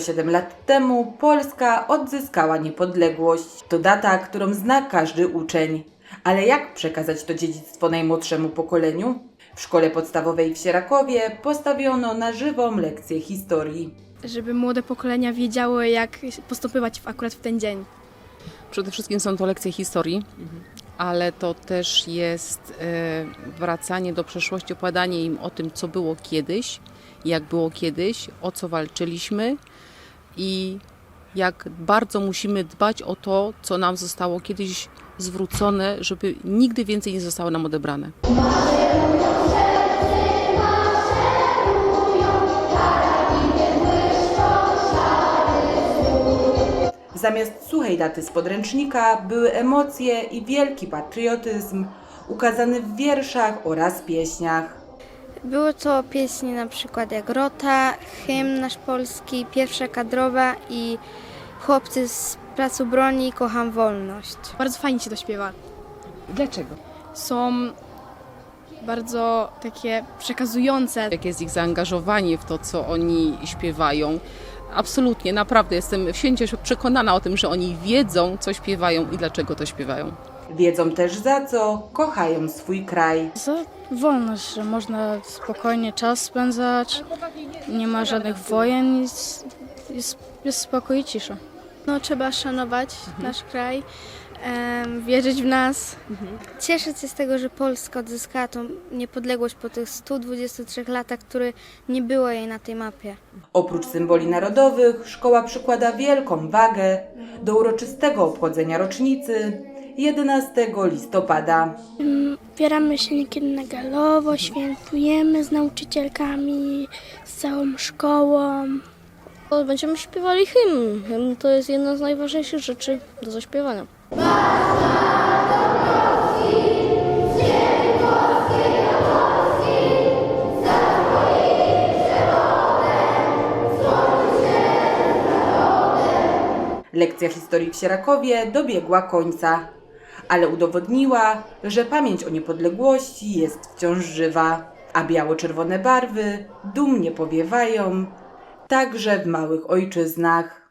107 lat temu Polska odzyskała niepodległość. To data, którą zna każdy uczeń. Ale jak przekazać to dziedzictwo najmłodszemu pokoleniu? W szkole podstawowej w Sierakowie postawiono na żywą lekcję historii. żeby młode pokolenia wiedziały, jak postępować akurat w ten dzień. Przede wszystkim są to lekcje historii, ale to też jest e, wracanie do przeszłości, opowiadanie im o tym, co było kiedyś, jak było kiedyś, o co walczyliśmy i jak bardzo musimy dbać o to, co nam zostało kiedyś zwrócone, żeby nigdy więcej nie zostało nam odebrane. Zamiast suchej daty z podręcznika były emocje i wielki patriotyzm ukazany w wierszach oraz pieśniach. Były to pieśni na przykład jak Rota, Hymn Nasz Polski, Pierwsza Kadrowa i Chłopcy z Placu Broni Kocham Wolność. Bardzo fajnie się to śpiewa. Dlaczego? Są bardzo takie przekazujące. Jakie jest ich zaangażowanie w to, co oni śpiewają. Absolutnie, naprawdę jestem święcie przekonana o tym, że oni wiedzą, co śpiewają i dlaczego to śpiewają. Wiedzą też za co kochają swój kraj. Za wolność, że można spokojnie czas spędzać, nie ma żadnych wojen, jest, jest, jest spokój i cisza. No, trzeba szanować nasz kraj, em, wierzyć w nas. Cieszyć się z tego, że Polska odzyskała tą niepodległość po tych 123 latach, które nie było jej na tej mapie. Oprócz symboli narodowych, szkoła przykłada wielką wagę do uroczystego obchodzenia rocznicy 11 listopada. Bieramy się niekiedy na galowo, świętujemy z nauczycielkami, z całą szkołą. Będziemy śpiewali hymn. Hymn to jest jedna z najważniejszych rzeczy do zaśpiewania. Lekcja historii w Sierakowie dobiegła końca, ale udowodniła, że pamięć o niepodległości jest wciąż żywa, a biało-czerwone barwy dumnie powiewają także w małych ojczyznach.